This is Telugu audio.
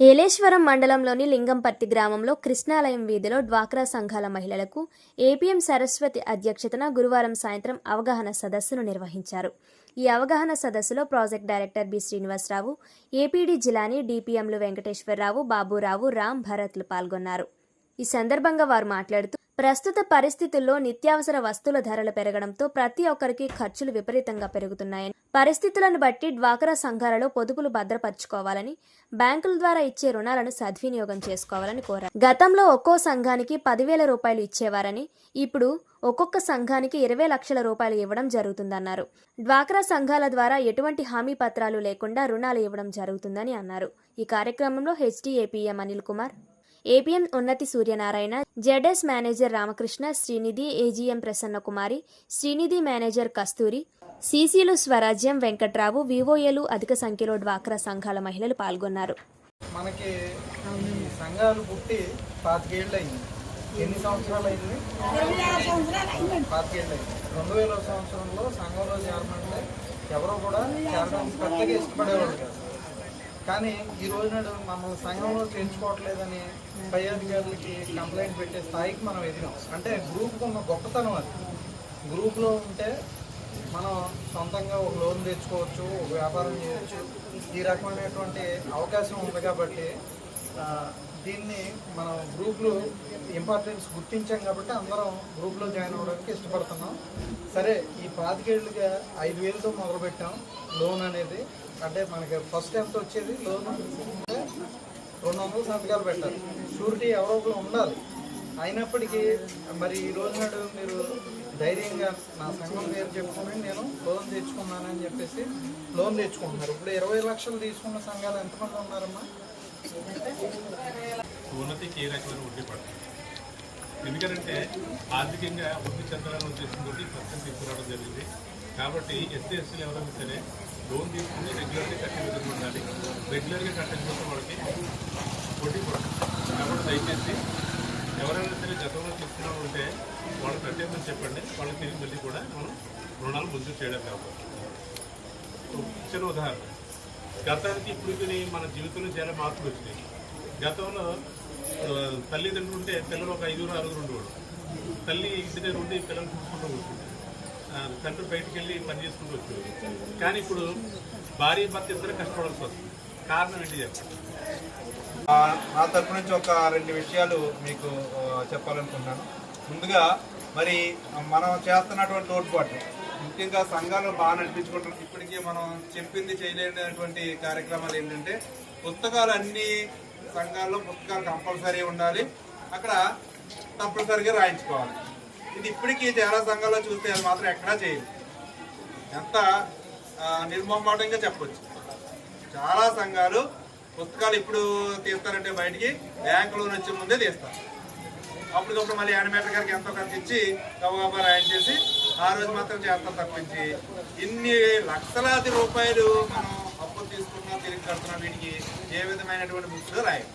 ఏలేశ్వరం మండలంలోని లింగంపర్తి గ్రామంలో కృష్ణాలయం వీధిలో డ్వాక్రా సంఘాల మహిళలకు ఏపీఎం సరస్వతి అధ్యక్షతన గురువారం సాయంత్రం అవగాహన సదస్సును నిర్వహించారు. ఈ అవగాహన సదస్సులో project director B Srinivasarao APD Jilani డిపిఎంలు Venkateswararao Baburao Ram భరత్లు పాల్గొన్నారు. ఈ సందర్భంగా వారు మాట్లాడుతూ ప్రస్తుత పరిస్థితుల్లో నిత్యావసర వస్తువుల ధరలు పెరగడంతో ప్రతి ఒక్కరికి ఖర్చులు విపరీతంగా పెరుగుతున్నాయని పరిస్థితులను బట్టి డ్వాక్రా సంఘాలలో పొదుపులు భద్రపరచుకోవాలని బ్యాంకుల ద్వారా ఇచ్చే రుణాలను సద్వినియోగం చేసుకోవాలని కోరారు. గతంలో ఒక్కో సంఘానికి పదివేల రూపాయలు ఇచ్చేవారని ఇప్పుడు ఒక్కొక్క సంఘానికి ఇరవై లక్షల రూపాయలు ఇవ్వడం జరుగుతుందన్నారు. డ్వాక్రా సంఘాల ద్వారా ఎటువంటి హామీ పత్రాలు లేకుండా రుణాలు ఇవ్వడం జరుగుతుందని అన్నారు. ఈ కార్యక్రమంలో హెచ్డిఏపీఎం Anil Kumar APM Unnati Suryanarayana ZS manager Ramakrishna Srinidhi AGM Prasannakumari Srinidhi manager Kasturi సీసీలు Swarajyam Venkatrao వివోఏలు అధిక సంఖ్యలో డ్వాక్రా సంఘాల మహిళలు పాల్గొన్నారు. మనకి సంఘాలు పుట్టి పాతికేళ్ళు అయింది ఎన్ని సంవత్సరాలు అయింది పాతికేళ్ళు అయింది రెండు వేల సంవత్సరంలో సంఘంలో చేరమంటే ఎవరో కూడా చేరడానికి పెద్దగా ఇష్టపడేవాళ్ళు కాదు. కానీ ఈ రోజు నాడు మమ్మల్ని సంఘంలో చేర్చుకోవట్లేదని పై అధికారులకి కంప్లైంట్ పెట్టే స్థాయికి మనం ఎదిగాం. అంటే గ్రూప్కి ఉన్న గొప్పతనం అది. గ్రూప్లో ఉంటే మనం సొంతంగా ఒక లోన్ తెచ్చుకోవచ్చు ఒక వ్యాపారం చేయొచ్చు. ఈ రకమైనటువంటి అవకాశం ఉంది కాబట్టి దీన్ని మనం గ్రూపులు ఇంపార్టెన్స్ గుర్తించాం కాబట్టి అందరం గ్రూప్లో జాయిన్ అవ్వడానికి ఇష్టపడుతున్నాం. సరే ఈ పాతికేళ్ళుగా ఐదు వేలతో మొదలుపెట్టాం లోన్ అనేది. అంటే మనకి ఫస్ట్ ఎంత వచ్చేది? లోన్ రెండు వందల సంతకాలు పెట్టాలి. షూరిటీ ఎవరో ఒకరు ఉండాలి. అయినప్పటికీ మరి ఈ రోజు నాడు మీరు ధైర్యంగా నా సంఘం పేరు చెప్పుకుని నేను లోన్ తెచ్చుకున్నానని చెప్పేసి లోన్ తెచ్చుకుంటున్నారు. ఇప్పుడు ఇరవై లక్షలు తీసుకున్న సంఘాలు ఎంతమంది ఉన్నారమ్మా? ఉన్నతి ఏ రకమైన వడ్డీ పడుతుంది ఎందుకంటే ఆర్థికంగా వృద్ధి చెందాలని ఉద్దేశంతో పర్సెంట్ తీసుకురావడం జరిగింది. కాబట్టి ఎస్సీ ఎస్సీలు ఎవరైనా సరే లోన్ తీసుకుని రెగ్యులర్గా కట్టే విధంగా ఉండాలి. రెగ్యులర్గా కట్టకపోతే వాళ్ళకి పోటీ పడుతుంది కాబట్టి దయచేసి ఎవరైనా సరే గతంలో తీసుకున్నా ఉంటే వాళ్ళు కట్టేమని చెప్పండి. వాళ్ళకి తిరిగి మళ్ళీ కూడా మనం రుణాలు మంజూరు చేయడం కాబట్టి చిన్న ఉదాహరణ. గతానికి ఇప్పుడు మన జీవితంలో చాలా మార్పులు వచ్చినాయి. గతంలో తల్లిదండ్రులు ఉంటే పిల్లలు ఒక ఐదుగురు ఆరుగురు ఉండేవాడు తల్లి ఇంటి దగ్గర ఉండి పిల్లలు చూసుకుంటూ కూర్చుంటారు తండ్రి బయటికి వెళ్ళి పని చేసుకుంటూ వచ్చేవాడు కానీ ఇప్పుడు భార్య భర్త ఇద్దరు కష్టపడాల్సి వస్తుంది. కారణం ఏంటి చెప్పండి? ఆ, నా తరపు నుంచి ఒక రెండు విషయాలు మీకు చెప్పాలనుకుంటున్నాను. ముందుగా మరి మనం చేస్తున్నటువంటి తోడ్పాటు ముఖ్యంగా సంఘాలు బాగా నడిపించుకుంటున్నాం ఇప్పటికీ మనం చెప్పింది చేయలేనటువంటి కార్యక్రమాలు ఏంటంటే పుస్తకాలు అన్నీ సంఘాల్లో పుస్తకాలు కంపల్సరీ ఉండాలి. అక్కడ తప్పనిసరిగా రాయించుకోవాలి. ఇది ఇప్పటికీ చాలా సంఘాల్లో చూస్తే అది మాత్రం ఎక్కడా చేయదు. ఎంత ఆ, నిర్మమాటంగా చెప్పొచ్చు. చాలా సంఘాలు పుస్తకాలు ఇప్పుడు తీస్తారంటే బయటికి బ్యాంకులో వచ్చే ముందే తీస్తారు. అప్పటికప్పుడు మళ్ళీ యానిమేటర్ గారికి ఎంతో ఖర్చు ఇచ్చి గబగబా రాయించేసి ఆ రోజు మాత్రం చేస్తాం తప్పించి ఇన్ని లక్షలాది రూపాయలు మనం తీసుకున్నా తిరిగి కడుతున్నా వీటికి ఏ విధమైనటువంటి బుక్స్ రాయం